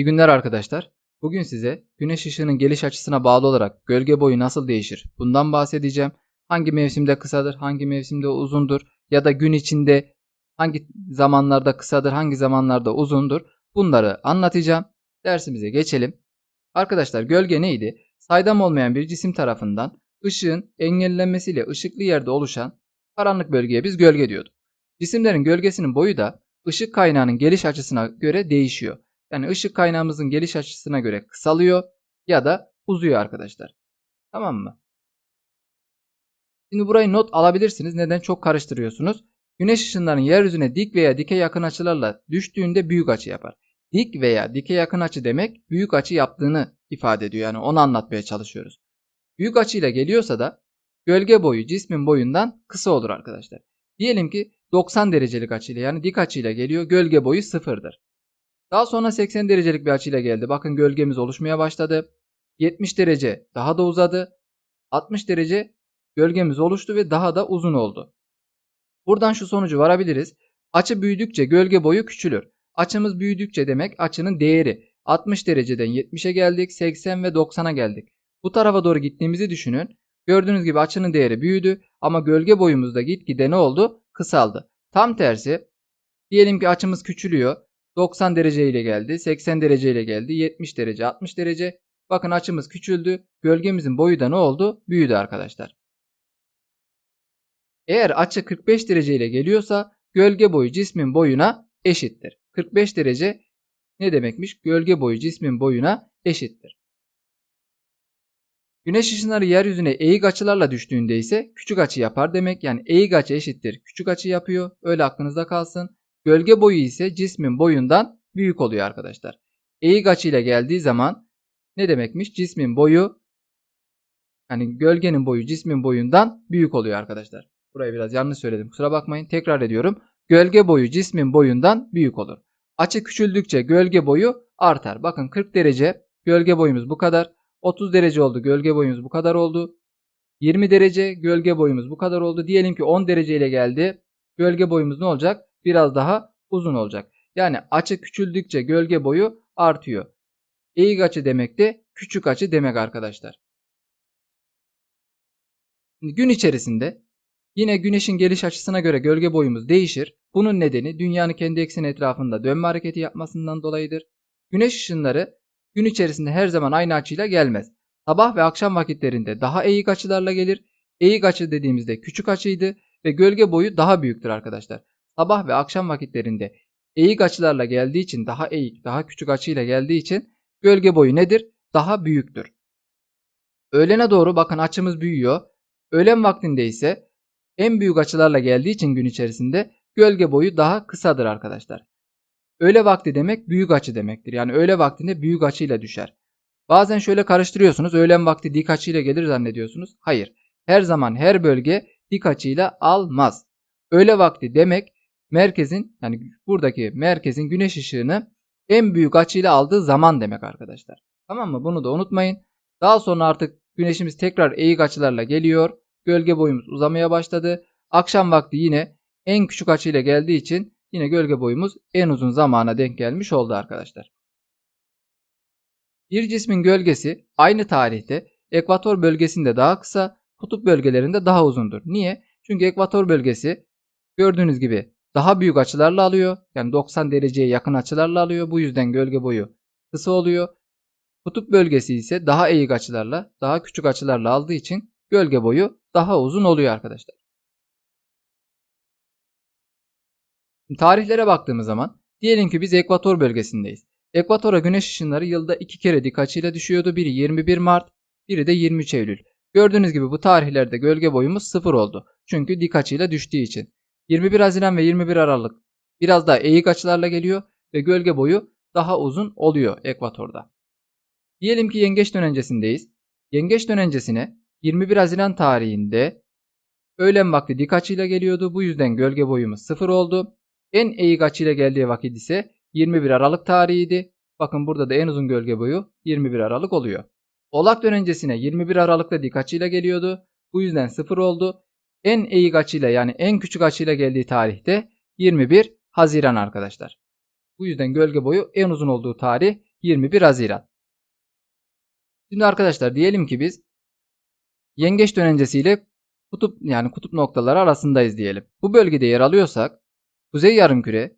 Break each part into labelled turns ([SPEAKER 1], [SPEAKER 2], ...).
[SPEAKER 1] İyi günler arkadaşlar. Bugün size güneş ışığının geliş açısına bağlı olarak gölge boyu nasıl değişir? Bundan bahsedeceğim. Hangi mevsimde kısadır, hangi mevsimde uzundur ya da gün içinde hangi zamanlarda kısadır, hangi zamanlarda uzundur? Bunları anlatacağım. Dersimize geçelim. Arkadaşlar gölge neydi? Saydam olmayan bir cisim tarafından ışığın engellenmesiyle ışıklı yerde oluşan karanlık bölgeye biz gölge diyorduk. Cisimlerin gölgesinin boyu da ışık kaynağının geliş açısına göre değişiyor. Yani ışık kaynağımızın geliş açısına göre kısalıyor ya da uzuyor arkadaşlar. Tamam mı? Şimdi burayı not alabilirsiniz. Neden? Çok karıştırıyorsunuz. Güneş ışınlarının yeryüzüne dik veya dike yakın açılarla düştüğünde büyük açı yapar. Dik veya dike yakın açı demek büyük açı yaptığını ifade ediyor. Yani onu anlatmaya çalışıyoruz. Büyük açıyla geliyorsa da gölge boyu cismin boyundan kısa olur arkadaşlar. Diyelim ki 90 derecelik açıyla yani dik açıyla geliyor. Gölge boyu sıfırdır. Daha sonra 80 derecelik bir açıyla geldi. Bakın gölgemiz oluşmaya başladı. 70 derece daha da uzadı. 60 derece gölgemiz oluştu ve daha da uzun oldu. Buradan şu sonucu varabiliriz. Açı büyüdükçe gölge boyu küçülür. Açımız büyüdükçe demek açının değeri. 60 dereceden 70'e geldik, 80 ve 90'a geldik. Bu tarafa doğru gittiğimizi düşünün. Gördüğünüz gibi açının değeri büyüdü ama gölge boyumuz da gitgide ne oldu? Kısaldı. Tam tersi diyelim ki açımız küçülüyor. 90 derece ile geldi, 80 derece ile geldi, 70 derece, 60 derece. Bakın açımız küçüldü. Gölgemizin boyu da ne oldu? Büyüdü arkadaşlar. Eğer açı 45 derece ile geliyorsa gölge boyu cismin boyuna eşittir. 45 derece ne demekmiş? Gölge boyu cismin boyuna eşittir. Güneş ışınları yeryüzüne eğik açılarla düştüğünde ise küçük açı yapar demek. Yani eğik açı eşittir küçük açı yapıyor. Öyle aklınızda kalsın. Gölge boyu ise cismin boyundan büyük oluyor arkadaşlar. Eğik açıyla geldiği zaman ne demekmiş? Cismin boyu yani gölgenin boyu cismin boyundan büyük oluyor arkadaşlar. Burayı biraz yanlış söyledim. Kusura bakmayın. Tekrar ediyorum. Gölge boyu cismin boyundan büyük olur. Açı küçüldükçe gölge boyu artar. Bakın 40 derece gölge boyumuz bu kadar. 30 derece oldu gölge boyumuz bu kadar oldu. 20 derece gölge boyumuz bu kadar oldu. Diyelim ki 10 derece ile geldi. Gölge boyumuz ne olacak? Biraz daha uzun olacak. Yani açı küçüldükçe gölge boyu artıyor. Eğik açı demek de küçük açı demek arkadaşlar. Gün içerisinde yine güneşin geliş açısına göre gölge boyumuz değişir. Bunun nedeni dünyanın kendi ekseni etrafında dönme hareketi yapmasından dolayıdır. Güneş ışınları gün içerisinde her zaman aynı açıyla gelmez. Sabah ve akşam vakitlerinde daha eğik açılarla gelir. Eğik açı dediğimizde küçük açıydı ve gölge boyu daha büyüktür arkadaşlar. Sabah ve akşam vakitlerinde eğik açılarla geldiği için daha eğik, daha küçük açıyla geldiği için gölge boyu nedir? Daha büyüktür. Öğlene doğru bakın açımız büyüyor. Öğlen vaktinde ise en büyük açılarla geldiği için gün içerisinde gölge boyu daha kısadır arkadaşlar. Öğle vakti demek büyük açı demektir. Yani öğle vaktinde büyük açıyla düşer. Bazen şöyle karıştırıyorsunuz. Öğlen vakti dik açıyla gelir zannediyorsunuz. Hayır. Her zaman her bölge dik açıyla almaz. Öğle vakti demek merkezin yani buradaki merkezin güneş ışığını en büyük açıyla aldığı zaman demek arkadaşlar. Tamam mı? Bunu da unutmayın. Daha sonra artık güneşimiz tekrar eğik açılarla geliyor. Gölge boyumuz uzamaya başladı. Akşam vakti yine en küçük açıyla geldiği için yine gölge boyumuz en uzun zamana denk gelmiş oldu arkadaşlar. Bir cismin gölgesi aynı tarihte ekvator bölgesinde daha kısa, kutup bölgelerinde daha uzundur. Niye? Çünkü ekvator bölgesi gördüğünüz gibi daha büyük açılarla alıyor. Yani 90 dereceye yakın açılarla alıyor. Bu yüzden gölge boyu kısa oluyor. Kutup bölgesi ise daha eğik açılarla, daha küçük açılarla aldığı için gölge boyu daha uzun oluyor arkadaşlar. Tarihlere baktığımız zaman diyelim ki biz ekvator bölgesindeyiz. Ekvatora güneş ışınları yılda iki kere dik açıyla düşüyordu. Biri 21 Mart, biri de 23 Eylül. Gördüğünüz gibi bu tarihlerde gölge boyumuz sıfır oldu. Çünkü dik açıyla düştüğü için. 21 Haziran ve 21 Aralık biraz daha eğik açılarla geliyor ve gölge boyu daha uzun oluyor ekvatorda. Diyelim ki yengeç dönencesindeyiz. Yengeç dönencesine 21 Haziran tarihinde öğlen vakti dik açıyla geliyordu. Bu yüzden gölge boyumuz sıfır oldu. En eğik açıyla geldiği vakit ise 21 Aralık tarihiydi. Bakın burada da en uzun gölge boyu 21 Aralık oluyor. Oğlak dönencesine 21 Aralık'ta dik açıyla geliyordu. Bu yüzden sıfır oldu. En eğik açıyla yani en küçük açıyla geldiği tarihte 21 Haziran arkadaşlar. Bu yüzden gölge boyu en uzun olduğu tarih 21 Haziran. Şimdi arkadaşlar diyelim ki biz yengeç dönencesiyle kutup yani kutup noktaları arasındayız diyelim. Bu bölgede yer alıyorsak kuzey yarımküre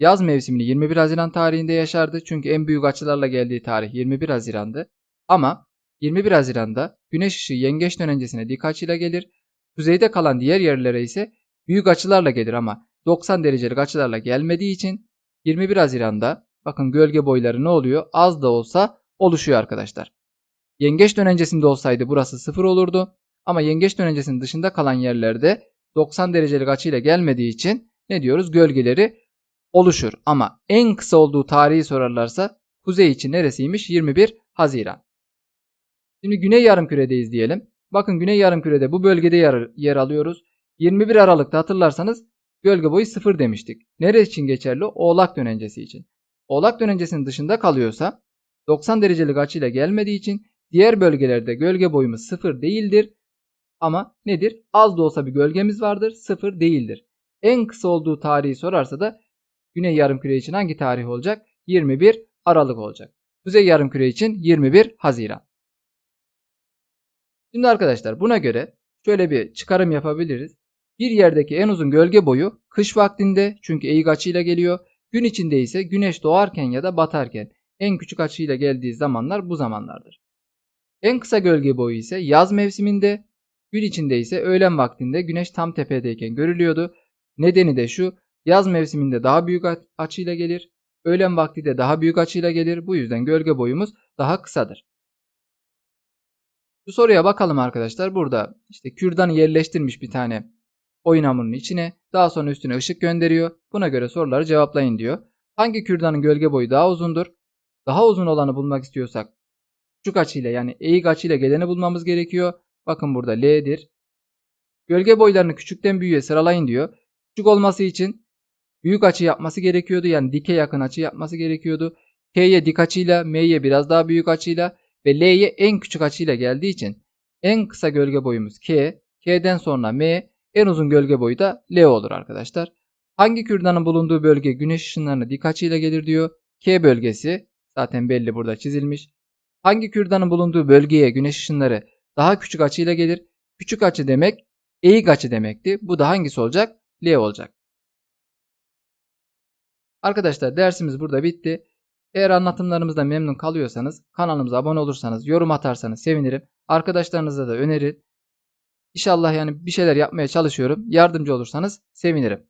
[SPEAKER 1] yaz mevsimini 21 Haziran tarihinde yaşardı. Çünkü en büyük açılarla geldiği tarih 21 Haziran'dı. Ama 21 Haziran'da güneş ışığı yengeç dönencesine dik açıyla gelir. Kuzeyde kalan diğer yerlere ise büyük açılarla gelir ama 90 derecelik açılarla gelmediği için 21 Haziran'da bakın gölge boyları ne oluyor? Az da olsa oluşuyor arkadaşlar. Yengeç dönencesinde olsaydı burası 0 olurdu. Ama yengeç dönencesinin dışında kalan yerlerde 90 derecelik açıyla gelmediği için ne diyoruz? Gölgeleri oluşur. Ama en kısa olduğu tarihi sorarlarsa kuzey için neresiymiş? 21 Haziran. Şimdi güney yarımküredeyiz diyelim. Bakın güney yarımkürede bu bölgede yer, yer alıyoruz. 21 Aralık'ta hatırlarsanız gölge boyu 0 demiştik. Neresi için geçerli? Oğlak dönencesi için. Oğlak dönencesinin dışında kalıyorsa 90 derecelik açıyla gelmediği için diğer bölgelerde gölge boyumuz 0 değildir. Ama nedir? Az da olsa bir gölgemiz vardır. 0 değildir. En kısa olduğu tarihi sorarsa da Güney yarımküre için hangi tarih olacak? 21 Aralık olacak. Kuzey yarımküre için 21 Haziran. Şimdi arkadaşlar buna göre şöyle bir çıkarım yapabiliriz. Bir yerdeki en uzun gölge boyu kış vaktinde çünkü eğik açıyla geliyor. Gün içinde ise güneş doğarken ya da batarken en küçük açıyla geldiği zamanlar bu zamanlardır. En kısa gölge boyu ise yaz mevsiminde, gün içinde ise öğlen vaktinde güneş tam tepedeyken görülüyordu. Nedeni de şu, yaz mevsiminde daha büyük açıyla gelir, öğlen vakti de daha büyük açıyla gelir. Bu yüzden gölge boyumuz daha kısadır. Bu soruya bakalım arkadaşlar. Burada işte kürdanı yerleştirmiş bir tane oyun hamurunun içine. Daha sonra üstüne ışık gönderiyor. Buna göre soruları cevaplayın diyor. Hangi kürdanın gölge boyu daha uzundur? Daha uzun olanı bulmak istiyorsak küçük açıyla yani eğik açıyla geleni bulmamız gerekiyor. Bakın burada L'dir. Gölge boylarını küçükten büyüğe sıralayın diyor. Küçük olması için büyük açı yapması gerekiyordu. Yani dike yakın açı yapması gerekiyordu. K'ye dik açıyla, M'ye biraz daha büyük açıyla ve L'ye en küçük açıyla geldiği için en kısa gölge boyumuz K, K'den sonra M, en uzun gölge boyu da L olur arkadaşlar. Hangi kürdanın bulunduğu bölge güneş ışınlarına dik açıyla gelir diyor. K bölgesi zaten belli burada çizilmiş. Hangi kürdanın bulunduğu bölgeye güneş ışınları daha küçük açıyla gelir? Küçük açı demek eğik açı demekti. Bu da hangisi olacak? L olacak. Arkadaşlar dersimiz burada bitti. Eğer anlatımlarımızda memnun kalıyorsanız kanalımıza abone olursanız yorum atarsanız sevinirim. Arkadaşlarınıza da önerin. İnşallah yani bir şeyler yapmaya çalışıyorum. Yardımcı olursanız sevinirim.